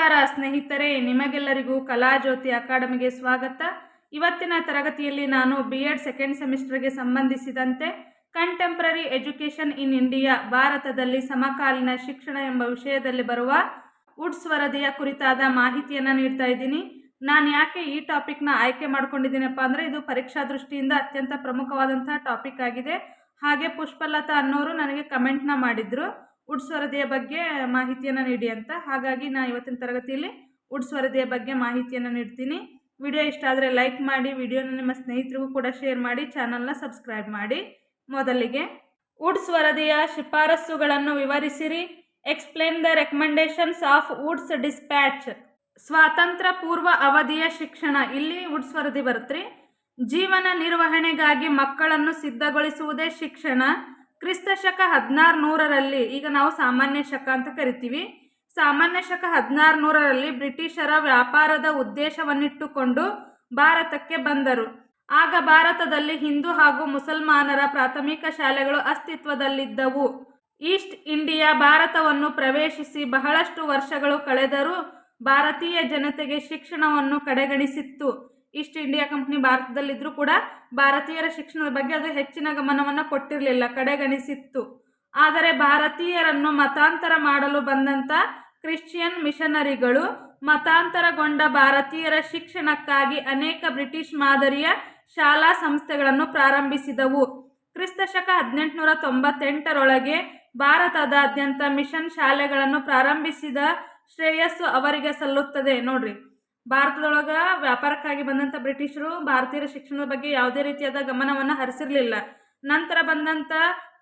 ನಮಸ್ಕಾರ, ಸ್ನೇಹಿತರೆ. ನಿಮಗೆಲ್ಲರಿಗೂ ಕಲಾಜ್ಯೋತಿ ಅಕಾಡೆಮಿಗೆ ಸ್ವಾಗತ. ಇವತ್ತಿನ ತರಗತಿಯಲ್ಲಿ ನಾನು ಬಿ ಎಡ್ ಸೆಕೆಂಡ್ ಸೆಮಿಸ್ಟರ್ಗೆ ಸಂಬಂಧಿಸಿದಂತೆ ಕಂಟೆಂಪ್ರರಿ ಎಜುಕೇಷನ್ ಇನ್ ಇಂಡಿಯಾ ಭಾರತದಲ್ಲಿ ಸಮಕಾಲೀನ ಶಿಕ್ಷಣ ಎಂಬ ವಿಷಯದಲ್ಲಿ ಬರುವ ವುಡ್ಸ್ ವರದಿಯ ಕುರಿತಾದ ಮಾಹಿತಿಯನ್ನು ನೀಡ್ತಾ ಇದ್ದೀನಿ. ನಾನು ಯಾಕೆ ಈ ಟಾಪಿಕ್ನ ಆಯ್ಕೆ ಮಾಡ್ಕೊಂಡಿದ್ದೀನಪ್ಪ ಅಂದರೆ ಇದು ಪರೀಕ್ಷಾ ದೃಷ್ಟಿಯಿಂದ ಅತ್ಯಂತ ಪ್ರಮುಖವಾದಂತಹ ಟಾಪಿಕ್ ಆಗಿದೆ. ಹಾಗೆ ಪುಷ್ಪಲತಾ ಅನ್ನೋರು ನನಗೆ ಕಮೆಂಟ್ನ ಮಾಡಿದ್ರು. ವುಡ್ಸ್ ವರದಿಯ ಬಗ್ಗೆ ಮಾಹಿತಿಯನ್ನು ನೀಡಿ ಅಂತ. ಹಾಗಾಗಿ ನಾನು ಇವತ್ತಿನ ತರಗತಿಯಲ್ಲಿ ವುಡ್ಸ್ ವರದಿಯ ಬಗ್ಗೆ ಮಾಹಿತಿಯನ್ನು ನೀಡ್ತೀನಿ. ವಿಡಿಯೋ ಇಷ್ಟ ಆದರೆ ಲೈಕ್ ಮಾಡಿ, ವಿಡಿಯೋನ ನಿಮ್ಮ ಸ್ನೇಹಿತರಿಗೂ ಕೂಡ ಶೇರ್ ಮಾಡಿ, ಚಾನಲ್ನ ಸಬ್ಸ್ಕ್ರೈಬ್ ಮಾಡಿ. ಮೊದಲಿಗೆ ವುಡ್ಸ್ ವರದಿಯ ಶಿಫಾರಸುಗಳನ್ನು ವಿವರಿಸಿರಿ. Explain the recommendations of Woods dispatch ಸ್ವಾತಂತ್ರ್ಯ ಪೂರ್ವ ಅವಧಿಯ ಶಿಕ್ಷಣ. ಇಲ್ಲಿ ವುಡ್ಸ್ ವರದಿ ಬರುತ್ತೆ ಜೀವನ ನಿರ್ವಹಣೆಗಾಗಿ ಮಕ್ಕಳನ್ನು ಸಿದ್ಧಗೊಳಿಸುವುದೇ ಶಿಕ್ಷಣ. ಕ್ರಿಸ್ತ ಶಕ ಹದಿನಾರು ನೂರರಲ್ಲಿ ಈಗ ನಾವು ಸಾಮಾನ್ಯ ಶಕ ಅಂತ ಕರಿತೀವಿ. ಸಾಮಾನ್ಯ ಶಕ ಹದಿನಾರು ನೂರರಲ್ಲಿ ಬ್ರಿಟಿಷರ ವ್ಯಾಪಾರದ ಉದ್ದೇಶವನ್ನಿಟ್ಟುಕೊಂಡು ಭಾರತಕ್ಕೆ ಬಂದರು. ಆಗ ಭಾರತದಲ್ಲಿ ಹಿಂದೂ ಹಾಗೂ ಮುಸಲ್ಮಾನರ ಪ್ರಾಥಮಿಕ ಶಾಲೆಗಳು ಅಸ್ತಿತ್ವದಲ್ಲಿದ್ದವು. ಈಸ್ಟ್ ಇಂಡಿಯಾ ಭಾರತವನ್ನು ಪ್ರವೇಶಿಸಿ ಬಹಳಷ್ಟು ವರ್ಷಗಳು ಕಳೆದರೂ ಭಾರತೀಯ ಜನತೆಗೆ ಶಿಕ್ಷಣವನ್ನು ಕಡೆಗಣಿಸಿತ್ತು. ಈಸ್ಟ್ ಇಂಡಿಯಾ ಕಂಪ್ನಿ ಭಾರತದಲ್ಲಿದ್ದರೂ ಕೂಡ ಭಾರತೀಯರ ಶಿಕ್ಷಣದ ಬಗ್ಗೆ ಅದು ಹೆಚ್ಚಿನ ಗಮನವನ್ನು ಕೊಟ್ಟಿರಲಿಲ್ಲ, ಕಡೆಗಣಿಸಿತ್ತು. ಆದರೆ ಭಾರತೀಯರನ್ನು ಮತಾಂತರ ಮಾಡಲು ಬಂದಂಥ ಕ್ರಿಶ್ಚಿಯನ್ ಮಿಷನರಿಗಳು ಮತಾಂತರಗೊಂಡ ಭಾರತೀಯರ ಶಿಕ್ಷಣಕ್ಕಾಗಿ ಅನೇಕ ಬ್ರಿಟಿಷ್ ಮಾದರಿಯ ಶಾಲಾ ಸಂಸ್ಥೆಗಳನ್ನು ಪ್ರಾರಂಭಿಸಿದವು. ಕ್ರಿಸ್ತಶಕ ಹದಿನೆಂಟುನೂರ ತೊಂಬತ್ತೆಂಟರೊಳಗೆ ಭಾರತದಾದ್ಯಂತ ಮಿಷನ್ ಶಾಲೆಗಳನ್ನು ಪ್ರಾರಂಭಿಸಿದ ಶ್ರೇಯಸ್ಸು ಅವರಿಗೆ ಸಲ್ಲುತ್ತದೆ. ನೋಡ್ರಿ ಭಾರತದೊಳಗ ವ್ಯಾಪಾರಕ್ಕಾಗಿ ಬಂದಂಥ ಬ್ರಿಟಿಷರು ಭಾರತೀಯರ ಶಿಕ್ಷಣದ ಬಗ್ಗೆ ಯಾವುದೇ ರೀತಿಯಾದ ಗಮನವನ್ನು ಹರಿಸಿರಲಿಲ್ಲ. ನಂತರ ಬಂದಂಥ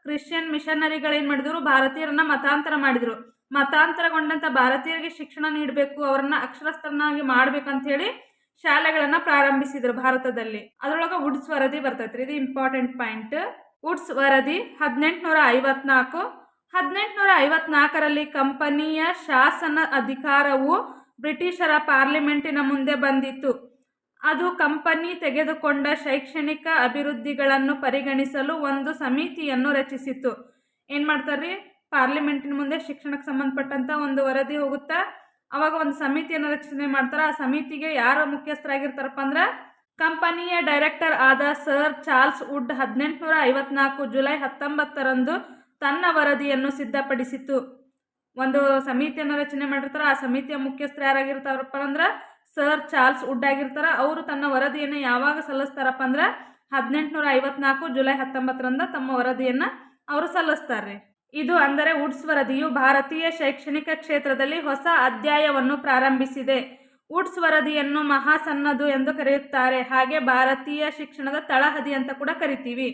ಕ್ರಿಶ್ಚಿಯನ್ ಮಿಷನರಿಗಳು ಏನು ಮಾಡಿದ್ರು? ಭಾರತೀಯರನ್ನ ಮತಾಂತರ ಮಾಡಿದರು. ಮತಾಂತರಗೊಂಡಂಥ ಭಾರತೀಯರಿಗೆ ಶಿಕ್ಷಣ ನೀಡಬೇಕು, ಅವರನ್ನ ಅಕ್ಷರಸ್ಥರನ್ನಾಗಿ ಮಾಡ್ಬೇಕಂತ ಹೇಳಿ ಶಾಲೆಗಳನ್ನು ಪ್ರಾರಂಭಿಸಿದರು ಭಾರತದಲ್ಲಿ. ಅದರೊಳಗೆ ವುಡ್ಸ್ ವರದಿ ಬರ್ತೈತ್ರಿ. ಇದು ಇಂಪಾರ್ಟೆಂಟ್ ಪಾಯಿಂಟ್ ವುಡ್ಸ್ ವರದಿ ಹದಿನೆಂಟುನೂರ ಐವತ್ನಾಲ್ಕು. ಹದಿನೆಂಟುನೂರ ಐವತ್ನಾಲ್ಕರಲ್ಲಿ ಕಂಪನಿಯ ಶಾಸನ ಅಧಿಕಾರವು ಬ್ರಿಟಿಷರ ಪಾರ್ಲಿಮೆಂಟಿನ ಮುಂದೆ ಬಂದಿತ್ತು. ಅದು ಕಂಪನಿ ತೆಗೆದುಕೊಂಡ ಶೈಕ್ಷಣಿಕ ಅಭಿವೃದ್ಧಿಗಳನ್ನು ಪರಿಗಣಿಸಲು ಒಂದು ಸಮಿತಿಯನ್ನು ರಚಿಸಿತು ಏನು ಮಾಡ್ತಾರ್ರಿ? ಪಾರ್ಲಿಮೆಂಟಿನ ಮುಂದೆ ಶಿಕ್ಷಣಕ್ಕೆ ಸಂಬಂಧಪಟ್ಟಂಥ ಒಂದು ವರದಿ ಹೋಗುತ್ತಾ, ಅವಾಗ ಒಂದು ಸಮಿತಿಯನ್ನು ರಚನೆ ಮಾಡ್ತಾರೆ. ಆ ಸಮಿತಿಗೆ ಯಾರು ಮುಖ್ಯಸ್ಥರಾಗಿರ್ತಾರಪ್ಪ ಅಂದ್ರೆ ಕಂಪನಿಯ ಡೈರೆಕ್ಟರ್ ಆದ ಸರ್ ಚಾರ್ಲ್ಸ್ ವುಡ್ ಹದಿನೆಂಟುನೂರ ಐವತ್ನಾಲ್ಕು ಜುಲೈ ಹತ್ತೊಂಬತ್ತರಂದು ತನ್ನ ವರದಿಯನ್ನು ಸಿದ್ಧಪಡಿಸಿತು ಒಂದು ಸಮಿತಿಯನ್ನು ರಚನೆ ಮಾಡಿರ್ತಾರೆ, ಆ ಸಮಿತಿಯ ಮುಖ್ಯಸ್ಥರು ಯಾರಾಗಿರ್ತಾರಪ್ಪ ಅಂದ್ರೆ ಸರ್ ಚಾರ್ಲ್ಸ್ ವುಡ್ ಆಗಿರ್ತಾರ. ಅವರು ತನ್ನ ವರದಿಯನ್ನು ಯಾವಾಗ ಸಲ್ಲಿಸ್ತಾರಪ್ಪ ಅಂದ್ರೆ ಹದಿನೆಂಟುನೂರ ಐವತ್ನಾಲ್ಕು ಜುಲೈ ಹತ್ತೊಂಬತ್ತರಂದ ತಮ್ಮ ವರದಿಯನ್ನು ಅವರು ಸಲ್ಲಿಸ್ತಾರೆ ಇದು ಅಂದರೆ ವುಡ್ಸ್ ವರದಿಯು ಭಾರತೀಯ ಶೈಕ್ಷಣಿಕ ಕ್ಷೇತ್ರದಲ್ಲಿ ಹೊಸ ಅಧ್ಯಾಯವನ್ನು ಪ್ರಾರಂಭಿಸಿದೆ. ವುಡ್ಸ್ ವರದಿಯನ್ನು ಮಹಾಸನ್ನದು ಎಂದು ಕರೆಯುತ್ತಾರೆ. ಹಾಗೆ ಭಾರತೀಯ ಶಿಕ್ಷಣದ ತಳಹದಿ ಅಂತ ಕೂಡ ಕರಿತೀವಿ.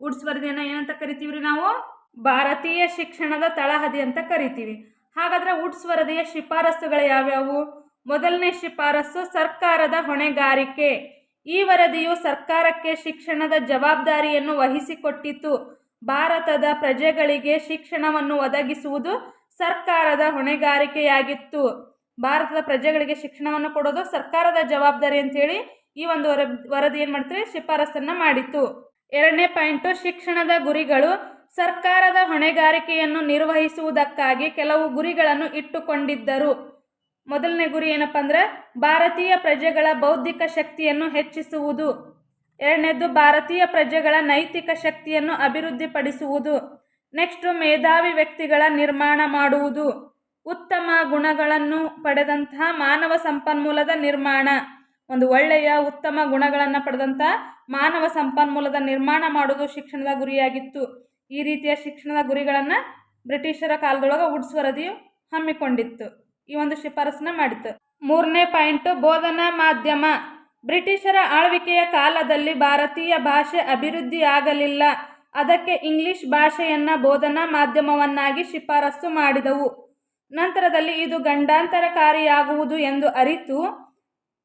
ವುಡ್ಸ್ ವರದಿಯನ್ನು ಏನಂತ ಕರಿತೀವಿ ನಾವು? ಭಾರತೀಯ ಶಿಕ್ಷಣದ ತಳಹದಿ ಅಂತ ಕರಿತೀವಿ. ಹಾಗಾದರೆ ವುಡ್ಸ್ ವರದಿಯ ಶಿಫಾರಸುಗಳು ಯಾವ್ಯಾವು? ಮೊದಲನೇ ಶಿಫಾರಸು ಸರ್ಕಾರದ ಹೊಣೆಗಾರಿಕೆ. ಈ ವರದಿಯು ಸರ್ಕಾರಕ್ಕೆ ಶಿಕ್ಷಣದ ಜವಾಬ್ದಾರಿಯನ್ನು ವಹಿಸಿಕೊಟ್ಟಿತು. ಭಾರತದ ಪ್ರಜೆಗಳಿಗೆ ಶಿಕ್ಷಣವನ್ನು ಒದಗಿಸುವುದು ಸರ್ಕಾರದ ಹೊಣೆಗಾರಿಕೆಯಾಗಿತ್ತು. ಭಾರತದ ಪ್ರಜೆಗಳಿಗೆ ಶಿಕ್ಷಣವನ್ನು ಕೊಡೋದು ಸರ್ಕಾರದ ಜವಾಬ್ದಾರಿ ಅಂತೇಳಿ ಈ ಒಂದು ವರ, ವರದಿ ಏನು ಮಾಡ್ತಾರೆ? ಶಿಫಾರಸನ್ನು ಮಾಡಿತು. ಎರಡನೇ ಪಾಯಿಂಟು, ಶಿಕ್ಷಣದ ಗುರಿಗಳು ಸರ್ಕಾರದ ಹೊಣೆಗಾರಿಕೆಯನ್ನು ನಿರ್ವಹಿಸುವುದಕ್ಕಾಗಿ ಕೆಲವು ಗುರಿಗಳನ್ನು ಇಟ್ಟುಕೊಂಡಿದ್ದರು. ಮೊದಲನೇ ಗುರಿ ಏನಪ್ಪ ಅಂದ್ರೆ ಭಾರತೀಯ ಪ್ರಜೆಗಳ ಬೌದ್ಧಿಕ ಶಕ್ತಿಯನ್ನು ಹೆಚ್ಚಿಸುವುದು. ಎರಡನೇದು ಭಾರತೀಯ ಪ್ರಜೆಗಳ ನೈತಿಕ ಶಕ್ತಿಯನ್ನು ಅಭಿವೃದ್ಧಿಪಡಿಸುವುದು. ನೆಕ್ಸ್ಟು ಮೇಧಾವಿ ವ್ಯಕ್ತಿಗಳ ನಿರ್ಮಾಣ ಮಾಡುವುದು. ಉತ್ತಮ ಗುಣಗಳನ್ನು ಪಡೆದಂತಹ ಮಾನವ ಸಂಪನ್ಮೂಲದ ನಿರ್ಮಾಣ. ಒಂದು ಒಳ್ಳೆಯ ಉತ್ತಮ ಗುಣಗಳನ್ನು ಪಡೆದಂಥ ಮಾನವ ಸಂಪನ್ಮೂಲದ ನಿರ್ಮಾಣ ಮಾಡುವುದು ಶಿಕ್ಷಣದ ಗುರಿಯಾಗಿತ್ತು. ಈ ರೀತಿಯ ಶಿಕ್ಷಣದ ಗುರಿಗಳನ್ನು ಬ್ರಿಟಿಷರ ಕಾಲದೊಳಗೆ ವರದಿಯು ಹಮ್ಮಿಕೊಂಡಿತ್ತು. ಈ ಒಂದು ಶಿಫಾರಸನ್ನ ಮಾಡಿತ್ತು. ಮೂರನೇ ಪಾಯಿಂಟು, ಬೋಧನಾ ಮಾಧ್ಯಮ. ಬ್ರಿಟಿಷರ ಆಳ್ವಿಕೆಯ ಕಾಲದಲ್ಲಿ ಭಾರತೀಯ ಭಾಷೆ ಅಭಿವೃದ್ಧಿ ಆಗಲಿಲ್ಲ ಅದಕ್ಕೆ ಇಂಗ್ಲಿಷ್ ಭಾಷೆಯನ್ನು ಬೋಧನಾ ಮಾಧ್ಯಮವನ್ನಾಗಿ ಶಿಫಾರಸು ಮಾಡಿದವು. ನಂತರದಲ್ಲಿ ಇದು ಗಂಡಾಂತರಕಾರಿಯಾಗುವುದು ಎಂದು ಅರಿತು,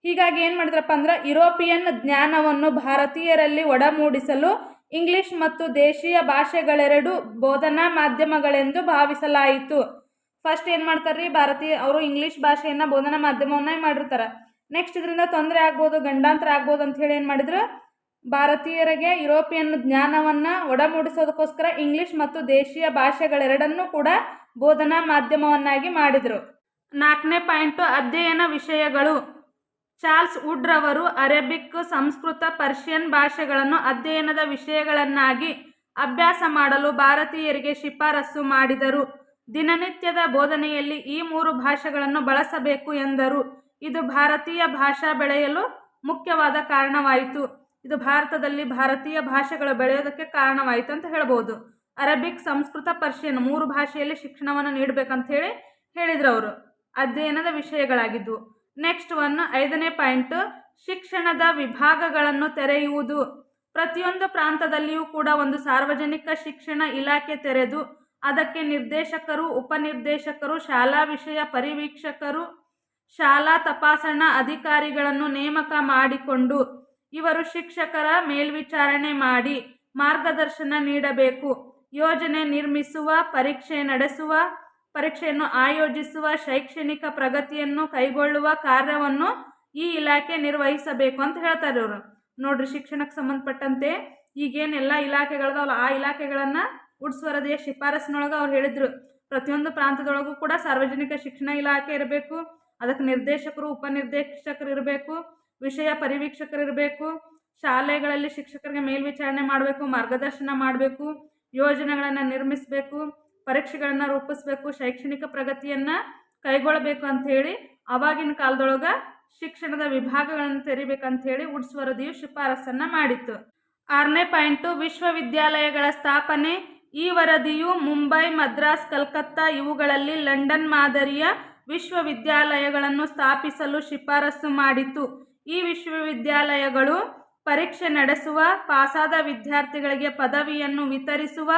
ಹೀಗಾಗಿ ಏನು ಮಾಡಿದ್ರಪ್ಪ ಅಂದ್ರೆ ಯುರೋಪಿಯನ್ ಜ್ಞಾನವನ್ನು ಭಾರತೀಯರಲ್ಲಿ ಒಡಮೂಡಿಸಲು ಇಂಗ್ಲಿಷ್ ಮತ್ತು ದೇಶೀಯ ಭಾಷೆಗಳೆರಡು ಬೋಧನಾ ಮಾಧ್ಯಮಗಳೆಂದು ಭಾವಿಸಲಾಯಿತು. ಫಸ್ಟ್ ಏನು ಮಾಡ್ತಾರೆ ರೀ ಭಾರತೀಯ, ಅವರು ಇಂಗ್ಲೀಷ್ ಭಾಷೆಯನ್ನು ಬೋಧನಾ ಮಾಧ್ಯಮವನ್ನ ಮಾಡಿರ್ತಾರೆ. ನೆಕ್ಸ್ಟ್ ಇದರಿಂದ ತೊಂದರೆ ಆಗ್ಬೋದು, ಗಂಡಾಂತರ ಆಗ್ಬೋದು ಅಂತ ಹೇಳಿ ಏನು ಮಾಡಿದ್ರು? ಭಾರತೀಯರಿಗೆ ಯುರೋಪಿಯನ್ ಜ್ಞಾನವನ್ನು ಒಡಮೂಡಿಸೋದಕ್ಕೋಸ್ಕರ ಇಂಗ್ಲಿಷ್ ಮತ್ತು ದೇಶೀಯ ಭಾಷೆಗಳೆರಡನ್ನೂ ಕೂಡ ಬೋಧನಾ ಮಾಧ್ಯಮವನ್ನಾಗಿ ಮಾಡಿದರು. ನಾಲ್ಕನೇ ಪಾಯಿಂಟು, ಅಧ್ಯಯನ ವಿಷಯಗಳು. ಚಾರ್ಲ್ಸ್ ವುಡ್ ರವರು ಅರೇಬಿಕ್, ಸಂಸ್ಕೃತ, ಪರ್ಷಿಯನ್ ಭಾಷೆಗಳನ್ನು ಅಧ್ಯಯನದ ವಿಷಯಗಳನ್ನಾಗಿ ಅಭ್ಯಾಸ ಮಾಡಲು ಭಾರತೀಯರಿಗೆ ಶಿಫಾರಸು ಮಾಡಿದರು. ದಿನನಿತ್ಯದ ಬೋಧನೆಯಲ್ಲಿ ಈ ಮೂರು ಭಾಷೆಗಳನ್ನು ಬಳಸಬೇಕು ಎಂದರು. ಇದು ಭಾರತೀಯ ಭಾಷಾ ಬೆಳೆಯಲು ಮುಖ್ಯವಾದ ಕಾರಣವಾಯಿತು. ಇದು ಭಾರತದಲ್ಲಿ ಭಾರತೀಯ ಭಾಷೆಗಳು ಬೆಳೆಯೋದಕ್ಕೆ ಕಾರಣವಾಯಿತು ಅಂತ ಹೇಳ್ಬೋದು. ಅರೇಬಿಕ್, ಸಂಸ್ಕೃತ, ಪರ್ಷಿಯನ್ ಮೂರು ಭಾಷೆಯಲ್ಲಿ ಶಿಕ್ಷಣವನ್ನು ನೀಡಬೇಕಂತ ಹೇಳಿ ಹೇಳಿದ್ರು ಅವರು. ಅಧ್ಯಯನದ ವಿಷಯಗಳಾಗಿದ್ದವು ನೆಕ್ಸ್ಟ್ ಒನ್ ಐದನೇ ಪಾಯಿಂಟ್ ಶಿಕ್ಷಣದ ವಿಭಾಗಗಳನ್ನು ತೆರೆಯುವುದು. ಪ್ರತಿಯೊಂದು ಪ್ರಾಂತದಲ್ಲಿಯೂ ಕೂಡ ಒಂದು ಸಾರ್ವಜನಿಕ ಶಿಕ್ಷಣ ಇಲಾಖೆ ತೆರೆದು, ಅದಕ್ಕೆ ನಿರ್ದೇಶಕರು, ಉಪನಿರ್ದೇಶಕರು, ಶಾಲಾ ವಿಷಯ ಪರಿವೀಕ್ಷಕರು, ಶಾಲಾ ತಪಾಸಣಾ ಅಧಿಕಾರಿಗಳನ್ನು ನೇಮಕ ಮಾಡಿಕೊಂಡು, ಇವರು ಶಿಕ್ಷಕರ ಮೇಲ್ವಿಚಾರಣೆ ಮಾಡಿ ಮಾರ್ಗದರ್ಶನ ನೀಡಬೇಕು. ಯೋಜನೆ ನಿರ್ಮಿಸುವ, ಪರೀಕ್ಷೆ ನಡೆಸುವ ಪರೀಕ್ಷೆಯನ್ನು ಆಯೋಜಿಸುವ ಶೈಕ್ಷಣಿಕ ಪ್ರಗತಿಯನ್ನು ಕೈಗೊಳ್ಳುವ ಕಾರ್ಯವನ್ನು ಈ ಇಲಾಖೆ ನಿರ್ವಹಿಸಬೇಕು ಅಂತ ಹೇಳ್ತಾರೆ ಇವರು. ನೋಡ್ರಿ ಶಿಕ್ಷಣಕ್ಕೆ ಸಂಬಂಧಪಟ್ಟಂತೆ ಈಗೇನೆಲ್ಲ ಇಲಾಖೆಗಳದಾವಲ್ಲ, ಆ ಇಲಾಖೆಗಳನ್ನು ಉಡ್ಸ್ವರದೆಯ ವರದಿಯ ಶಿಫಾರಸ್ಸಿನೊಳಗೆ ಅವ್ರು ಹೇಳಿದರು. ಪ್ರತಿಯೊಂದು ಪ್ರಾಂತದೊಳಗೂ ಕೂಡ ಸಾರ್ವಜನಿಕ ಶಿಕ್ಷಣ ಇಲಾಖೆ ಇರಬೇಕು, ಅದಕ್ಕೆ ನಿರ್ದೇಶಕರು, ಉಪನಿರ್ದೇಶಕರು ಇರಬೇಕು, ವಿಷಯ ಪರಿವೀಕ್ಷಕರು ಇರಬೇಕು, ಶಾಲೆಗಳಲ್ಲಿ ಶಿಕ್ಷಕರಿಗೆ ಮೇಲ್ವಿಚಾರಣೆ ಮಾಡಬೇಕು, ಮಾರ್ಗದರ್ಶನ ಮಾಡಬೇಕು, ಯೋಜನೆಗಳನ್ನು ನಿರ್ಮಿಸಬೇಕು ಪರೀಕ್ಷೆಗಳನ್ನು ರೂಪಿಸಬೇಕು, ಶೈಕ್ಷಣಿಕ ಪ್ರಗತಿಯನ್ನು ಕೈಗೊಳ್ಳಬೇಕು ಅಂತ ಹೇಳಿ ಅವಾಗಿನ ಕಾಲದೊಳಗೆ ಶಿಕ್ಷಣದ ವಿಭಾಗಗಳನ್ನು ತೆರಿಬೇಕಂತ ಹೇಳಿ ವುಡ್ಸ್ ವರದಿಯು ಶಿಫಾರಸನ್ನು ಮಾಡಿತ್ತು. ಆರನೇ ಪಾಯಿಂಟು, ವಿಶ್ವವಿದ್ಯಾಲಯಗಳ ಸ್ಥಾಪನೆ. ಈ ವರದಿಯು ಮುಂಬೈ, ಮದ್ರಾಸ್, ಕಲ್ಕತ್ತಾ ಇವುಗಳಲ್ಲಿ ಲಂಡನ್ ಮಾದರಿಯ ವಿಶ್ವವಿದ್ಯಾಲಯಗಳನ್ನು ಸ್ಥಾಪಿಸಲು ಶಿಫಾರಸು ಮಾಡಿತು ಈ ವಿಶ್ವವಿದ್ಯಾಲಯಗಳು ಪರೀಕ್ಷೆ ನಡೆಸುವ, ಪಾಸಾದ ವಿದ್ಯಾರ್ಥಿಗಳಿಗೆ ಪದವಿಯನ್ನು ವಿತರಿಸುವ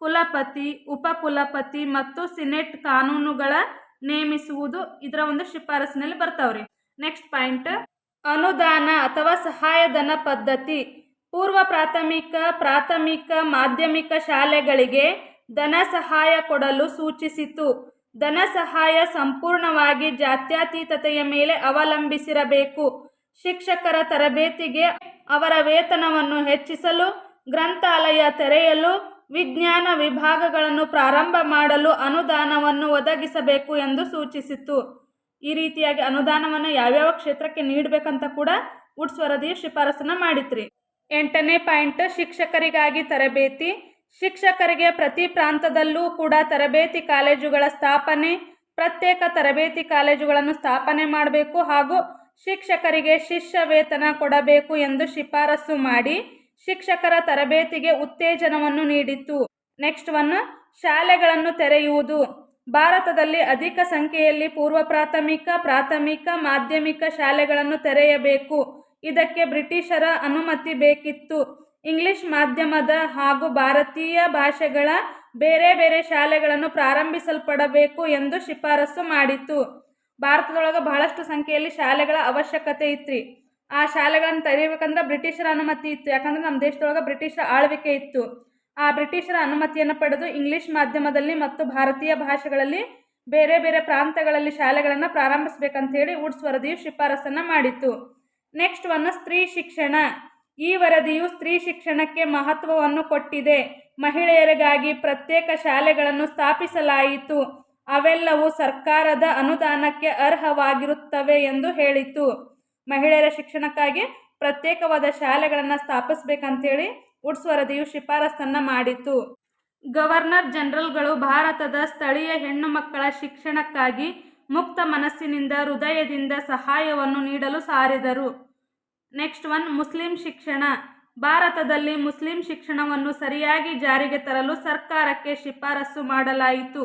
ಕುಲಪತಿ, ಉಪಕುಲಪತಿ ಮತ್ತು ಸಿನೆಟ್ ಕಾನೂನುಗಳ ನೇಮಿಸುವುದು ಇದರ ಒಂದು ಶಿಫಾರಸಿನಲ್ಲಿ ಬರ್ತಾವ್ರಿ. ನೆಕ್ಸ್ಟ್ ಪಾಯಿಂಟ್, ಅನುದಾನ ಅಥವಾ ಸಹಾಯಧನ ಪದ್ಧತಿ. ಪೂರ್ವ ಪ್ರಾಥಮಿಕ ಪ್ರಾಥಮಿಕ, ಮಾಧ್ಯಮಿಕ ಶಾಲೆಗಳಿಗೆ ಧನ ಸಹಾಯ ಕೊಡಲು ಸೂಚಿಸಿತು. ಧನ ಸಹಾಯ ಸಂಪೂರ್ಣವಾಗಿ ಜಾತ್ಯತೀತತೆಯ ಮೇಲೆ ಅವಲಂಬಿಸಿರಬೇಕು. ಶಿಕ್ಷಕರ ತರಬೇತಿಗೆ ಅವರ ವೇತನವನ್ನು ಹೆಚ್ಚಿಸಲು, ಗ್ರಂಥಾಲಯ ತೆರೆಯಲು ವಿಜ್ಞಾನ ವಿಭಾಗಗಳನ್ನು ಪ್ರಾರಂಭ ಮಾಡಲು ಅನುದಾನವನ್ನು ಒದಗಿಸಬೇಕು ಎಂದು ಸೂಚಿಸಿತು ಈ ರೀತಿಯಾಗಿ ಅನುದಾನವನ್ನು ಯಾವ್ಯಾವ ಕ್ಷೇತ್ರಕ್ಕೆ ನೀಡಬೇಕಂತ ಕೂಡ ವುಡ್ಸ್ ವರದಿಯು ಶಿಫಾರಸನ್ನು ಮಾಡಿತ್ರಿ ಎಂಟನೇ ಪಾಯಿಂಟ್, ಶಿಕ್ಷಕರಿಗಾಗಿ ತರಬೇತಿ. ಶಿಕ್ಷಕರಿಗೆ ಪ್ರತಿ ಪ್ರಾಂತದಲ್ಲೂ ಕೂಡ ತರಬೇತಿ ಕಾಲೇಜುಗಳ ಸ್ಥಾಪನೆ, ಪ್ರತ್ಯೇಕ ತರಬೇತಿ ಕಾಲೇಜುಗಳನ್ನು ಸ್ಥಾಪನೆ ಮಾಡಬೇಕು ಹಾಗೂ ಶಿಕ್ಷಕರಿಗೆ ಶಿಷ್ಯ ವೇತನ ಕೊಡಬೇಕು ಎಂದು ಶಿಫಾರಸು ಮಾಡಿ ಶಿಕ್ಷಕರ ತರಬೇತಿಗೆ ಉತ್ತೇಜನವನ್ನು ನೀಡಿತು ನೆಕ್ಸ್ಟ್ ಒನ್, ಶಾಲೆಗಳನ್ನು ತೆರೆಯುವುದು. ಭಾರತದಲ್ಲಿ ಅಧಿಕ ಸಂಖ್ಯೆಯಲ್ಲಿ ಪೂರ್ವ ಪ್ರಾಥಮಿಕ ಪ್ರಾಥಮಿಕ, ಮಾಧ್ಯಮಿಕ ಶಾಲೆಗಳನ್ನು ತೆರೆಯಬೇಕು. ಇದಕ್ಕೆ ಬ್ರಿಟಿಷರ ಅನುಮತಿ ಬೇಕಿತ್ತು. ಇಂಗ್ಲಿಷ್ ಮಾಧ್ಯಮದ ಹಾಗೂ ಭಾರತೀಯ ಭಾಷೆಗಳ ಬೇರೆ ಬೇರೆ ಶಾಲೆಗಳನ್ನು ಪ್ರಾರಂಭಿಸಲ್ಪಡಬೇಕು ಎಂದು ಶಿಫಾರಸು ಮಾಡಿತು ಭಾರತದೊಳಗೆ ಬಹಳಷ್ಟು ಸಂಖ್ಯೆಯಲ್ಲಿ ಶಾಲೆಗಳ ಅವಶ್ಯಕತೆ ಇತ್ತು ಆ ಶಾಲೆಗಳನ್ನು ತೆರೀಬೇಕಂದ್ರೆ ಬ್ರಿಟಿಷರ ಅನುಮತಿ ಇತ್ತು. ಯಾಕಂದ್ರೆ ನಮ್ಮ ದೇಶದೊಳಗೆ ಬ್ರಿಟಿಷರ ಆಳ್ವಿಕೆ ಇತ್ತು. ಆ ಬ್ರಿಟಿಷರ ಅನುಮತಿಯನ್ನು ಪಡೆದು ಇಂಗ್ಲಿಷ್ ಮಾಧ್ಯಮದಲ್ಲಿ ಮತ್ತು ಭಾರತೀಯ ಭಾಷೆಗಳಲ್ಲಿ ಬೇರೆ ಬೇರೆ ಪ್ರಾಂತಗಳಲ್ಲಿ ಶಾಲೆಗಳನ್ನು ಪ್ರಾರಂಭಿಸಬೇಕಂತ ಹೇಳಿ ವುಡ್ಸ್ ವರದಿಯು ಶಿಫಾರಸನ್ನು ಮಾಡಿತ್ತು. ನೆಕ್ಸ್ಟ್ ಒಂದು ಸ್ತ್ರೀ ಶಿಕ್ಷಣ. ಈ ವರದಿಯು ಸ್ತ್ರೀ ಶಿಕ್ಷಣಕ್ಕೆ ಮಹತ್ವವನ್ನು ಕೊಟ್ಟಿದೆ. ಮಹಿಳೆಯರಿಗಾಗಿ ಪ್ರತ್ಯೇಕ ಶಾಲೆಗಳನ್ನು ಸ್ಥಾಪಿಸಲಾಯಿತು. ಅವೆಲ್ಲವೂ ಸರ್ಕಾರದ ಅನುದಾನಕ್ಕೆ ಅರ್ಹವಾಗಿರುತ್ತವೆ ಎಂದು ಹೇಳಿತು. ಮಹಿಳೆಯರ ಶಿಕ್ಷಣಕ್ಕಾಗಿ ಪ್ರತ್ಯೇಕವಾದ ಶಾಲೆಗಳನ್ನು ಸ್ಥಾಪಿಸ್ಬೇಕಂತೇಳಿ ವುಡ್ಸ್ ವರದಿಯು ಶಿಫಾರಸನ್ನು ಮಾಡಿತು ಗವರ್ನರ್ ಜನರಲ್ಗಳು ಭಾರತದ ಸ್ಥಳೀಯ ಹೆಣ್ಣು ಮಕ್ಕಳ ಶಿಕ್ಷಣಕ್ಕಾಗಿ ಮುಕ್ತ ಮನಸ್ಸಿನಿಂದ ಹೃದಯದಿಂದ ಸಹಾಯವನ್ನು ನೀಡಲು ಸಾರಿದರು. ನೆಕ್ಸ್ಟ್ ಒನ್, ಮುಸ್ಲಿಂ ಶಿಕ್ಷಣ. ಭಾರತದಲ್ಲಿ ಮುಸ್ಲಿಂ ಶಿಕ್ಷಣವನ್ನು ಸರಿಯಾಗಿ ಜಾರಿಗೆ ತರಲು ಸರ್ಕಾರಕ್ಕೆ ಶಿಫಾರಸು ಮಾಡಲಾಯಿತು.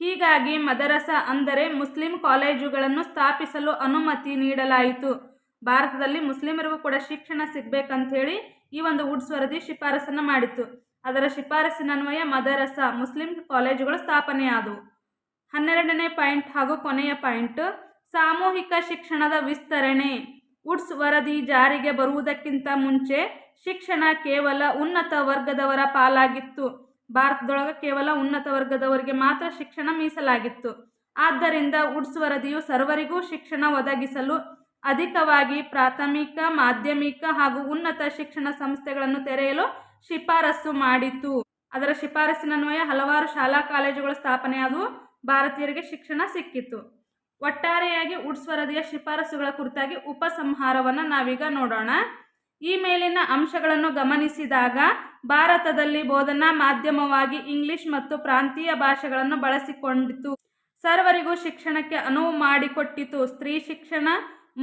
ಹೀಗಾಗಿ ಮದರಸ ಅಂದರೆ ಮುಸ್ಲಿಂ ಕಾಲೇಜುಗಳನ್ನು ಸ್ಥಾಪಿಸಲು ಅನುಮತಿ ನೀಡಲಾಯಿತು. ಭಾರತದಲ್ಲಿ ಮುಸ್ಲಿಮರಿಗೂ ಕೂಡ ಶಿಕ್ಷಣ ಸಿಗಬೇಕಂಥೇಳಿ ಈ ಒಂದು ವುಡ್ಸ್ ವರದಿ ಶಿಫಾರಸನ್ನು ಮಾಡಿತ್ತು. ಅದರ ಶಿಫಾರಸಿನನ್ವಯ ಮದರಸ, ಮುಸ್ಲಿಂ ಕಾಲೇಜುಗಳು ಸ್ಥಾಪನೆಯಾದವು. ಹನ್ನೆರಡನೇ ಪಾಯಿಂಟ್ ಹಾಗೂ ಕೊನೆಯ ಪಾಯಿಂಟ್, ಸಾಮೂಹಿಕ ಶಿಕ್ಷಣದ ವಿಸ್ತರಣೆ. ವುಡ್ಸ್ ವರದಿ ಜಾರಿಗೆ ಬರುವುದಕ್ಕಿಂತ ಮುಂಚೆ ಶಿಕ್ಷಣ ಕೇವಲ ಉನ್ನತ ವರ್ಗದವರ ಪಾಲಾಗಿತ್ತು. ಭಾರತದೊಳಗೆ ಕೇವಲ ಉನ್ನತ ವರ್ಗದವರಿಗೆ ಮಾತ್ರ ಶಿಕ್ಷಣ ಮೀಸಲಾಗಿತ್ತು. ಆದ್ದರಿಂದ ವುಡ್ಸ್ ವರದಿಯು ಸರ್ವರಿಗೂ ಶಿಕ್ಷಣ ಒದಗಿಸಲು ಅಧಿಕವಾಗಿ ಪ್ರಾಥಮಿಕ, ಮಾಧ್ಯಮಿಕ ಹಾಗೂ ಉನ್ನತ ಶಿಕ್ಷಣ ಸಂಸ್ಥೆಗಳನ್ನು ತೆರೆಯಲು ಶಿಫಾರಸು ಮಾಡಿತು. ಅದರ ಶಿಫಾರಸಿನನ್ವಯ ಹಲವಾರು ಶಾಲಾ ಕಾಲೇಜುಗಳು ಸ್ಥಾಪನೆಯಾದವು ಭಾರತೀಯರಿಗೆ ಶಿಕ್ಷಣ ಸಿಕ್ಕಿತು. ಒಟ್ಟಾರೆಯಾಗಿ ಉಡ್ಸ್ ವರದಿಯ ಶಿಫಾರಸುಗಳ ಕುರಿತಾಗಿ ಉಪಸಂಹಾರವನ್ನು ನಾವೀಗ ನೋಡೋಣ. ಈ ಮೇಲಿನ ಅಂಶಗಳನ್ನು ಗಮನಿಸಿದಾಗ ಭಾರತದಲ್ಲಿ ಬೋಧನಾ ಮಾಧ್ಯಮವಾಗಿ ಇಂಗ್ಲಿಷ್ ಮತ್ತು ಪ್ರಾಂತೀಯ ಭಾಷೆಗಳನ್ನು ಬಳಸಿಕೊಂಡಿತು. ಸರ್ವರಿಗೂ ಶಿಕ್ಷಣಕ್ಕೆ ಅನುವು ಮಾಡಿಕೊಟ್ಟಿತು. ಸ್ತ್ರೀ ಶಿಕ್ಷಣ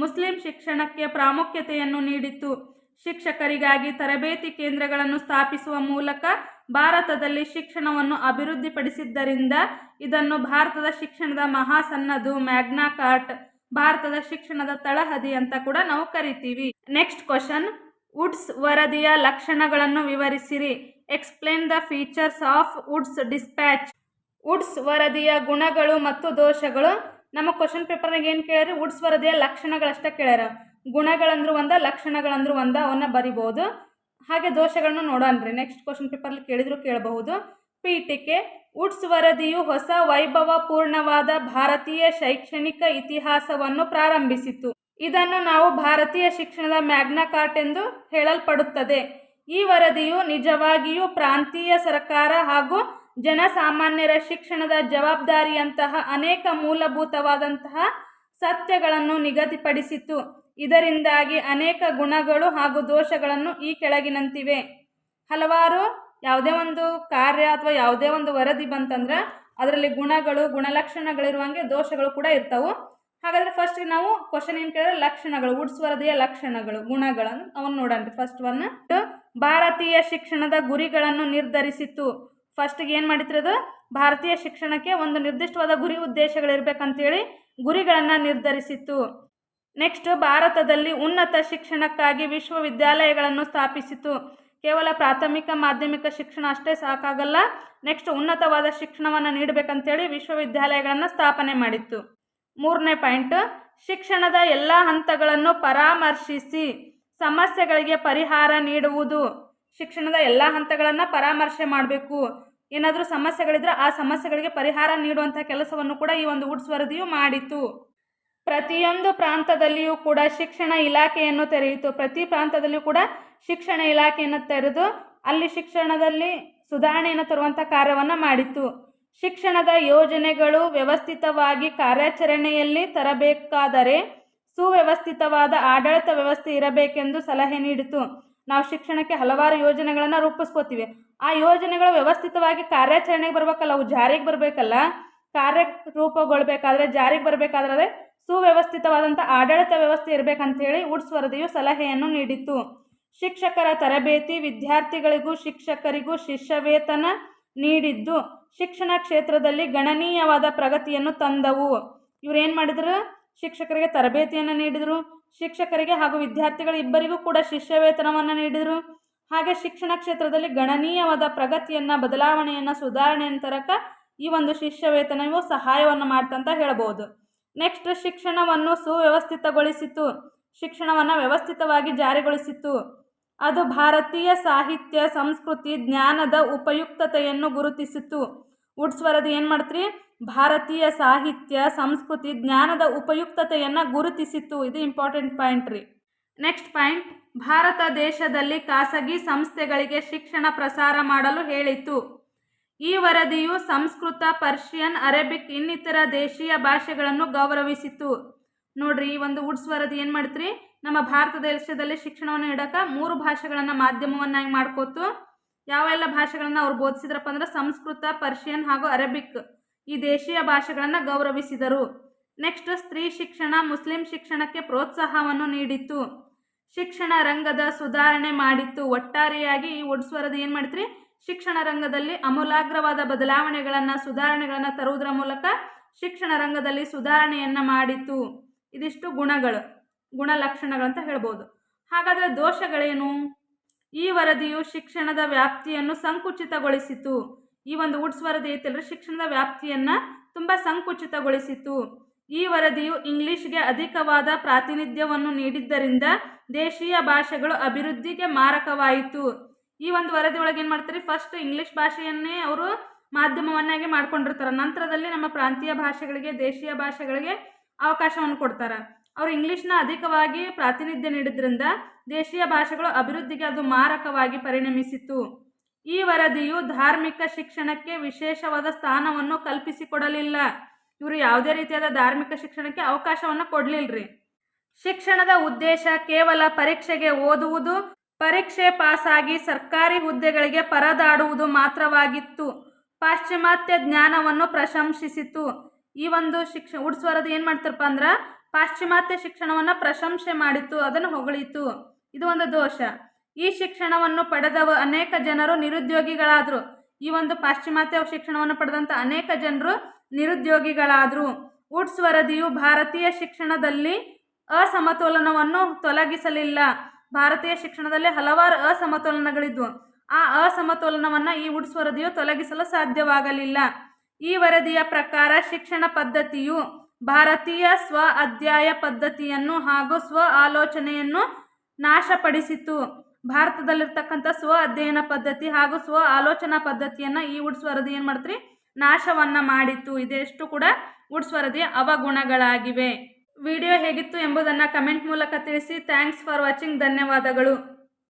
ಮುಸ್ಲಿಂ ಶಿಕ್ಷಣಕ್ಕೆ ಪ್ರಾಮುಖ್ಯತೆಯನ್ನು ನೀಡಿತು ಶಿಕ್ಷಕರಿಗಾಗಿ ತರಬೇತಿ ಕೇಂದ್ರಗಳನ್ನು ಸ್ಥಾಪಿಸುವ ಮೂಲಕ ಭಾರತದಲ್ಲಿ ಶಿಕ್ಷಣವನ್ನು ಅಭಿವೃದ್ಧಿಪಡಿಸಿದ್ದರಿಂದ ಇದನ್ನು ಭಾರತದ ಶಿಕ್ಷಣದ ಮಹಾಸನ್ನದು ಮ್ಯಾಗ್ನಾ ಕಾರ್ಟ್, ಭಾರತದ ಶಿಕ್ಷಣದ ತಳಹದಿ ಅಂತ ಕೂಡ ನಾವು ಕರಿತೀವಿ. ನೆಕ್ಸ್ಟ್ ಕ್ವಶನ್, ವುಡ್ಸ್ ವರದಿಯ ಲಕ್ಷಣಗಳನ್ನು ವಿವರಿಸಿರಿ. Explain the features of Woods dispatch. Woods ವರದಿಯ ಗುಣಗಳು ಮತ್ತು ದೋಷಗಳು ನಮ್ಮ ಕ್ವಶನ್ ಪೇಪರ್ನಾಗ ಏನು ಕೇಳ್ಯಾರ? ವುಡ್ಸ್ ವರದಿಯ ಲಕ್ಷಣಗಳಷ್ಟೇ ಕೇಳ್ಯಾರ. ಗುಣಗಳಂದ್ರು ಒಂದ, ಲಕ್ಷಣಗಳಂದ್ರು ಒಂದ ಅವನ್ನ ಬರಿಬಹುದು ಹಾಗೆ ದೋಷಗಳನ್ನು ನೋಡೋಣ್ರಿ ನೆಕ್ಸ್ಟ್ ಕ್ವಶನ್ ಪೇಪರ್ಲಿ ಕೇಳಿದ್ರು ಕೇಳಬಹುದು. ಪೀಠಿಕೆ ವುಡ್ಸ್ ವರದಿಯು ಹೊಸ ವೈಭವಪೂರ್ಣವಾದ ಭಾರತೀಯ ಶೈಕ್ಷಣಿಕ ಇತಿಹಾಸವನ್ನು ಪ್ರಾರಂಭಿಸಿತು. ಇದನ್ನು ನಾವು ಭಾರತೀಯ ಶಿಕ್ಷಣದ ಮ್ಯಾಗ್ನಾ ಕಾರ್ಟ್ ಎಂದು ಹೇಳಲ್ಪಡುತ್ತದೆ. ಈ ವರದಿಯು ನಿಜವಾಗಿಯೂ ಪ್ರಾಂತೀಯ ಸರ್ಕಾರ ಹಾಗೂ ಜನಸಾಮಾನ್ಯರ ಶಿಕ್ಷಣದ ಜವಾಬ್ದಾರಿಯಂತಹ ಅನೇಕ ಮೂಲಭೂತವಾದಂತಹ ಸತ್ಯಗಳನ್ನು ನಿಗದಿಪಡಿಸಿತು ಇದರಿಂದಾಗಿ ಅನೇಕ ಗುಣಗಳು ಹಾಗೂ ದೋಷಗಳನ್ನು ಈ ಕೆಳಗಿನಂತಿವೆ. ಹಲವಾರು ಯಾವುದೇ ಒಂದು ಕಾರ್ಯ ಅಥವಾ ಯಾವುದೇ ಒಂದು ವರದಿ ಬಂತಂದ್ರೆ ಅದರಲ್ಲಿ ಗುಣಗಳು, ಗುಣಲಕ್ಷಣಗಳಿರುವಂಗೆ ದೋಷಗಳು ಕೂಡ ಇರ್ತವು. ಹಾಗಾದ್ರೆ ಫಸ್ಟ್ ನಾವು ಕ್ವಶನ್ ಏನು ಕೇಳಿದ್ರೆ ಲಕ್ಷಣಗಳು ವುಡ್ಸ್ ವರದಿಯ ಲಕ್ಷಣಗಳು, ಗುಣಗಳನ್ನು ಅವನ್ನ ನೋಡೋಣ ಫಸ್ಟ್ ಒನ್ ಭಾರತೀಯ ಶಿಕ್ಷಣದ ಗುರಿಗಳನ್ನು ನಿರ್ಧರಿಸಿತು ಫಸ್ಟ್ಗೆ ಏನು ಮಾಡಿತ್ರಿ ಅದು? ಭಾರತೀಯ ಶಿಕ್ಷಣಕ್ಕೆ ಒಂದು ನಿರ್ದಿಷ್ಟವಾದ ಗುರಿ ಉದ್ದೇಶಗಳಿರ್ಬೇಕಂತೇಳಿ ಗುರಿಗಳನ್ನು ನಿರ್ಧರಿಸಿತ್ತು. ನೆಕ್ಸ್ಟ್ ಭಾರತದಲ್ಲಿ ಉನ್ನತ ಶಿಕ್ಷಣಕ್ಕಾಗಿ ವಿಶ್ವವಿದ್ಯಾಲಯಗಳನ್ನು ಸ್ಥಾಪಿಸಿತು ಕೇವಲ ಪ್ರಾಥಮಿಕ ಮಾಧ್ಯಮಿಕ ಶಿಕ್ಷಣ ಅಷ್ಟೇ ಸಾಕಾಗಲ್ಲ. ನೆಕ್ಸ್ಟ್ ಉನ್ನತವಾದ ಶಿಕ್ಷಣವನ್ನು ನೀಡಬೇಕಂತೇಳಿ ವಿಶ್ವವಿದ್ಯಾಲಯಗಳನ್ನು ಸ್ಥಾಪನೆ ಮಾಡಿತ್ತು. ಮೂರನೇ ಪಾಯಿಂಟ್, ಶಿಕ್ಷಣದ ಎಲ್ಲ ಹಂತಗಳನ್ನು ಪರಾಮರ್ಶಿಸಿ ಸಮಸ್ಯೆಗಳಿಗೆ ಪರಿಹಾರ ನೀಡುವುದು. ಶಿಕ್ಷಣದ ಎಲ್ಲ ಹಂತಗಳನ್ನು ಪರಾಮರ್ಶೆ ಮಾಡಬೇಕು. ಏನಾದರೂ ಸಮಸ್ಯೆಗಳಿದ್ರೆ ಆ ಸಮಸ್ಯೆಗಳಿಗೆ ಪರಿಹಾರ ನೀಡುವಂಥ ಕೆಲಸವನ್ನು ಕೂಡ ಈ ಒಂದು ವುಡ್ಸ್ ವರದಿಯು ಮಾಡಿತು ಪ್ರತಿಯೊಂದು ಪ್ರಾಂತದಲ್ಲಿಯೂ ಕೂಡ ಶಿಕ್ಷಣ ಇಲಾಖೆಯನ್ನು ತೆರೆಯಿತು. ಪ್ರತಿ ಪ್ರಾಂತದಲ್ಲಿಯೂ ಕೂಡ ಶಿಕ್ಷಣ ಇಲಾಖೆಯನ್ನು ತೆರೆದು ಅಲ್ಲಿ ಶಿಕ್ಷಣದಲ್ಲಿ ಸುಧಾರಣೆಯನ್ನು ತರುವಂಥ ಕಾರ್ಯವನ್ನು ಮಾಡಿತು ಶಿಕ್ಷಣದ ಯೋಜನೆಗಳು ವ್ಯವಸ್ಥಿತವಾಗಿ ಕಾರ್ಯಾಚರಣೆಯಲ್ಲಿ ತರಬೇಕಾದರೆ ಸುವ್ಯವಸ್ಥಿತವಾದ ಆಡಳಿತ ವ್ಯವಸ್ಥೆ ಇರಬೇಕೆಂದು ಸಲಹೆ ನೀಡಿತು. ನಾವು ಶಿಕ್ಷಣಕ್ಕೆ ಹಲವಾರು ಯೋಜನೆಗಳನ್ನು ರೂಪಿಸ್ಕೋತೀವಿ. ಆ ಯೋಜನೆಗಳು ವ್ಯವಸ್ಥಿತವಾಗಿ ಕಾರ್ಯಾಚರಣೆಗೆ ಬರಬೇಕಲ್ಲ, ಅವು ಜಾರಿಗೆ ಬರಬೇಕಲ್ಲ? ಕಾರ್ಯರೂಪಗೊಳ್ಬೇಕಾದ್ರೆ ಜಾರಿಗೆ ಬರಬೇಕಾದ್ರೆ ಸುವ್ಯವಸ್ಥಿತವಾದಂಥ ಆಡಳಿತ ವ್ಯವಸ್ಥೆ ಇರಬೇಕಂತೇಳಿ ವುಡ್ಸ್ ವರದಿಯು ಸಲಹೆಯನ್ನು ನೀಡಿತು ಶಿಕ್ಷಕರ ತರಬೇತಿ ವಿದ್ಯಾರ್ಥಿಗಳಿಗೂ ಶಿಕ್ಷಕರಿಗೂ ಶಿಷ್ಯವೇತನ ನೀಡಿದ್ದು ಶಿಕ್ಷಣ ಕ್ಷೇತ್ರದಲ್ಲಿ ಗಣನೀಯವಾದ ಪ್ರಗತಿಯನ್ನು ತಂದವು. ಇವ್ರು ಏನು ಮಾಡಿದ್ರು? ಶಿಕ್ಷಕರಿಗೆ ತರಬೇತಿಯನ್ನು ನೀಡಿದರು. ಶಿಕ್ಷಕರಿಗೆ ಹಾಗೂ ವಿದ್ಯಾರ್ಥಿಗಳು ಇಬ್ಬರಿಗೂ ಕೂಡ ಶಿಷ್ಯವೇತನವನ್ನು ನೀಡಿದರು. ಹಾಗೆ ಶಿಕ್ಷಣ ಕ್ಷೇತ್ರದಲ್ಲಿ ಗಣನೀಯವಾದ ಪ್ರಗತಿಯನ್ನು, ಬದಲಾವಣೆಯನ್ನು, ಸುಧಾರಣೆಯನ್ನು ತರಕ ಈ ಒಂದು ಶಿಷ್ಯವೇತನವು ಸಹಾಯವನ್ನು ಮಾಡ್ತಂತ ಹೇಳ್ಬೋದು. ನೆಕ್ಸ್ಟ್ ಶಿಕ್ಷಣವನ್ನು ಸುವ್ಯವಸ್ಥಿತಗೊಳಿಸಿತು. ಶಿಕ್ಷಣವನ್ನು ವ್ಯವಸ್ಥಿತವಾಗಿ ಜಾರಿಗೊಳಿಸಿತು. ಅದು ಭಾರತೀಯ ಸಾಹಿತ್ಯ, ಸಂಸ್ಕೃತಿ, ಜ್ಞಾನದ ಉಪಯುಕ್ತತೆಯನ್ನು ಗುರುತಿಸಿತು. ವುಡ್ಸ್ ವರದಿ ಏನು ಮಾಡ್ತ್ರಿ? ಭಾರತೀಯ ಸಾಹಿತ್ಯ, ಸಂಸ್ಕೃತಿ, ಜ್ಞಾನದ ಉಪಯುಕ್ತತೆಯನ್ನು ಗುರುತಿಸಿತು ಇದು ಇಂಪಾರ್ಟೆಂಟ್ ಪಾಯಿಂಟ್ ರೀ. ನೆಕ್ಸ್ಟ್ ಪಾಯಿಂಟ್ ಭಾರತ ದೇಶದಲ್ಲಿ ಖಾಸಗಿ ಸಂಸ್ಥೆಗಳಿಗೆ ಶಿಕ್ಷಣ ಪ್ರಸಾರ ಮಾಡಲು ಹೇಳಿತು ಈ ವರದಿಯು ಸಂಸ್ಕೃತ, ಪರ್ಷಿಯನ್, ಅರೇಬಿಕ್ ಇನ್ನಿತರ ದೇಶೀಯ ಭಾಷೆಗಳನ್ನು ಗೌರವಿಸಿತು ನೋಡ್ರಿ, ಈ ಒಂದು ವುಡ್ಸ್ ವರದಿ ಏನು ಮಾಡ್ತ್ರಿ? ನಮ್ಮ ಭಾರತ ದೇಶದಲ್ಲಿ ಶಿಕ್ಷಣವನ್ನು ನೀಡಕ ಮೂರು ಭಾಷೆಗಳನ್ನು ಮಾಧ್ಯಮವನ್ನಾಗಿ ಮಾಡ್ಕೋತು ಯಾವೆಲ್ಲ ಭಾಷೆಗಳನ್ನು ಅವ್ರು ಬೋಧಿಸಿದ್ರಪ್ಪ ಅಂದ್ರೆ ಸಂಸ್ಕೃತ, ಪರ್ಷಿಯನ್ ಹಾಗೂ ಅರೇಬಿಕ್. ಈ ದೇಶೀಯ ಭಾಷೆಗಳನ್ನು ಗೌರವಿಸಿದರು. ನೆಕ್ಸ್ಟ್ ಸ್ತ್ರೀ ಶಿಕ್ಷಣ, ಮುಸ್ಲಿಂ ಶಿಕ್ಷಣಕ್ಕೆ ಪ್ರೋತ್ಸಾಹವನ್ನು ನೀಡಿತ್ತು. ಶಿಕ್ಷಣ ರಂಗದ ಸುಧಾರಣೆ ಮಾಡಿತ್ತು. ಒಟ್ಟಾರೆಯಾಗಿ ಈ ಒಡ್ಸ್ವರದ ಏನು ಮಾಡಿತ್ರಿ? ಶಿಕ್ಷಣ ರಂಗದಲ್ಲಿ ಅಮೂಲಾಗ್ರವಾದ ಬದಲಾವಣೆಗಳನ್ನು, ಸುಧಾರಣೆಗಳನ್ನು ತರುವುದರ ಮೂಲಕ ಶಿಕ್ಷಣ ರಂಗದಲ್ಲಿ ಸುಧಾರಣೆಯನ್ನು ಮಾಡಿತು ಇದಿಷ್ಟು ಗುಣಗಳು ಗುಣಲಕ್ಷಣಗಳಂತ ಹೇಳ್ಬೋದು. ಹಾಗಾದರೆ ದೋಷಗಳೇನು? ಈ ವರದಿಯು ಶಿಕ್ಷಣದ ವ್ಯಾಪ್ತಿಯನ್ನು ಸಂಕುಚಿತಗೊಳಿಸಿತು. ಈ ಒಂದು ವುಡ್ಸ್ ವರದಿ ಐತಲ್ರಿ? ಶಿಕ್ಷಣದ ವ್ಯಾಪ್ತಿಯನ್ನು ತುಂಬ ಸಂಕುಚಿತಗೊಳಿಸಿತು ಈ ವರದಿಯು ಇಂಗ್ಲಿಷ್ಗೆ ಅಧಿಕವಾದ ಪ್ರಾತಿನಿಧ್ಯವನ್ನು ನೀಡಿದ್ದರಿಂದ ದೇಶೀಯ ಭಾಷೆಗಳು ಅಭಿವೃದ್ಧಿಗೆ ಮಾರಕವಾಯಿತು. ಈ ಒಂದು ವರದಿ ಒಳಗೆ ಏನು ಮಾಡ್ತಾರೆ? ಫಸ್ಟ್ ಇಂಗ್ಲಿಷ್ ಭಾಷೆಯನ್ನೇ ಅವರು ಮಾಧ್ಯಮವನ್ನಾಗಿ ಮಾಡ್ಕೊಂಡಿರ್ತಾರೆ. ನಂತರದಲ್ಲಿ ನಮ್ಮ ಪ್ರಾಂತೀಯ ಭಾಷೆಗಳಿಗೆ, ದೇಶೀಯ ಭಾಷೆಗಳಿಗೆ ಅವಕಾಶವನ್ನು ಕೊಡ್ತಾರೆ. ಅವರು ಇಂಗ್ಲೀಷ್ನ ಅಧಿಕವಾಗಿ ಪ್ರಾತಿನಿಧ್ಯ ನೀಡಿದ್ರಿಂದ ದೇಶೀಯ ಭಾಷೆಗಳು ಅಭಿವೃದ್ಧಿಗೆ ಅದು ಮಾರಕವಾಗಿ ಪರಿಣಮಿಸಿತು ಈ ವರದಿಯು ಧಾರ್ಮಿಕ ಶಿಕ್ಷಣಕ್ಕೆ ವಿಶೇಷವಾದ ಸ್ಥಾನವನ್ನು ಕಲ್ಪಿಸಿಕೊಡಲಿಲ್ಲ. ಇವರು ಯಾವುದೇ ರೀತಿಯಾದ ಧಾರ್ಮಿಕ ಶಿಕ್ಷಣಕ್ಕೆ ಅವಕಾಶವನ್ನು ಕೊಡಲಿಲ್ಲರಿ ಶಿಕ್ಷಣದ ಉದ್ದೇಶ ಕೇವಲ ಪರೀಕ್ಷೆಗೆ ಓದುವುದು, ಪರೀಕ್ಷೆ ಪಾಸಾಗಿ ಸರ್ಕಾರಿ ಹುದ್ದೆಗಳಿಗೆ ಪರದಾಡುವುದು ಮಾತ್ರವಾಗಿತ್ತು. ಪಾಶ್ಚಿಮಾತ್ಯ ಜ್ಞಾನವನ್ನು ಪ್ರಶಂಸಿಸಿತು. ಈ ಒಂದು ಶಿಕ್ಷ, ಉಡ್ಸ್ ವರದಿ ಏನು ಮಾಡ್ತಾರಪ್ಪ ಅಂದ್ರೆ ಪಾಶ್ಚಿಮಾತ್ಯ ಶಿಕ್ಷಣವನ್ನು ಪ್ರಶಂಸೆ ಮಾಡಿತು, ಅದನ್ನು ಹೊಗಳಿತು. ಇದು ಒಂದು ದೋಷ. ಈ ಶಿಕ್ಷಣವನ್ನು ಪಡೆದವ ಅನೇಕ ಜನರು ನಿರುದ್ಯೋಗಿಗಳಾದರು. ಈ ಒಂದು ಪಾಶ್ಚಿಮಾತ್ಯ ಶಿಕ್ಷಣವನ್ನು ಪಡೆದಂಥ ಅನೇಕ ಜನರು ನಿರುದ್ಯೋಗಿಗಳಾದರು. ವುಡ್ಸ್ ವರದಿಯು ಭಾರತೀಯ ಶಿಕ್ಷಣದಲ್ಲಿ ಅಸಮತೋಲನವನ್ನು ತೊಲಗಿಸಲಿಲ್ಲ. ಭಾರತೀಯ ಶಿಕ್ಷಣದಲ್ಲಿ ಹಲವಾರು ಅಸಮತೋಲನಗಳಿದ್ವು. ಆ ಅಸಮತೋಲನವನ್ನು ಈ ವುಡ್ಸ್ ವರದಿಯು ತೊಲಗಿಸಲು ಸಾಧ್ಯವಾಗಲಿಲ್ಲ. ಈ ವರದಿಯ ಪ್ರಕಾರ ಶಿಕ್ಷಣ ಪದ್ಧತಿಯು ಭಾರತೀಯ ಸ್ವ ಅಧ್ಯಾಯ ಪದ್ಧತಿಯನ್ನು ಹಾಗೂ ಸ್ವ ಆಲೋಚನೆಯನ್ನು ನಾಶಪಡಿಸಿತು ಭಾರತದಲ್ಲಿರ್ತಕ್ಕಂಥ ಸ್ವ ಅಧ್ಯಯನ ಪದ್ಧತಿ ಹಾಗೂ ಸ್ವ ಆಲೋಚನಾ ಪದ್ಧತಿಯನ್ನು ಈ ವುಡ್ಸ್ ವರದಿ ಏನು ಮಾಡ್ತೀರಿ? ನಾಶವನ್ನು ಮಾಡಿತ್ತು. ಇದೆಷ್ಟು ಕೂಡ ವುಡ್ಸ್ ವರದಿಯ ಅವಗುಣಗಳಾಗಿವೆ. ವಿಡಿಯೋ ಹೇಗಿತ್ತು ಎಂಬುದನ್ನು ಕಮೆಂಟ್ ಮೂಲಕ ತಿಳಿಸಿ. Thanks for watching. ಧನ್ಯವಾದಗಳು.